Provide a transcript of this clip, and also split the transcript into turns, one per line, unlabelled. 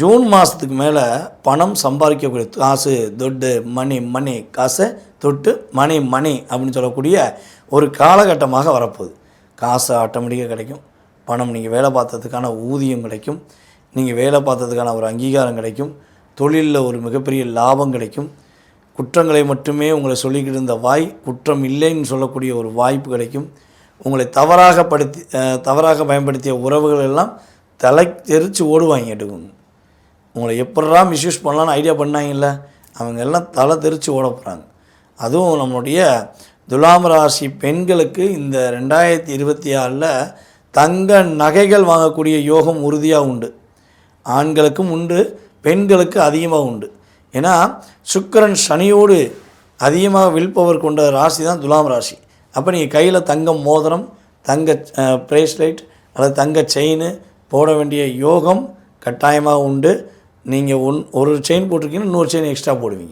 June மாதத்துக்கு மேலே பணம் சம்பாதிக்கக்கூடிய காசு தொட்டு மணி மணி காசை தொட்டு மணி மணி அப்படின்னு சொல்லக்கூடிய ஒரு காலகட்டமாக வரப்போகுது. காசு ஆட்டோமேட்டிக்காக கிடைக்கும். பணம் நீங்கள் வேலை பார்த்ததுக்கான ஊதியம் கிடைக்கும். நீங்கள் வேலை பார்த்ததுக்கான ஒரு அங்கீகாரம் கிடைக்கும். தொழிலில் ஒரு மிகப்பெரிய லாபம் கிடைக்கும். குற்றங்களை மட்டுமே உங்களை சொல்லிக்கிட்டு இருந்த வாய் குற்றம் இல்லைன்னு சொல்லக்கூடிய ஒரு வாய்ப்பு கிடைக்கும். உங்களை தவறாக படுத்தி தவறாக பயன்படுத்திய உறவுகள் எல்லாம் தலை தெரித்து ஓடுவாங்க கேட்டுக்கோங்க உங்களை எப்படா மிஸ்யூஸ் பண்ணலான்னு ஐடியா பண்ணாங்கல்ல அவங்க எல்லாம் தலை தெரித்து ஓட போகிறாங்க அதுவும் நம்மளுடைய துலாம் ராசி பெண்களுக்கு இந்த ரெண்டாயிரத்தி இருபத்தி ஆறில் தங்க நகைகள் வாங்கக்கூடிய யோகம் உறுதியாக உண்டு. ஆண்களுக்கும் உண்டு பெண்களுக்கு அதிகமாக உண்டு. ஏன்னா சுக்கிரன் சனியோடு அதிகமாக வில்பவர் கொண்ட ராசி தான் துலாம் ராசி. அப்போ நீங்கள் கையில் தங்கம் மோதிரம் தங்க பிரேஸ்லைட் அல்லது தங்க செயின் போட வேண்டிய யோகம் கட்டாயமாக உண்டு. நீங்கள் ஒன் ஒரு செயின் போட்டிருக்கீங்கன்னா இன்னொரு செயின் எக்ஸ்ட்ரா போடுவீங்க.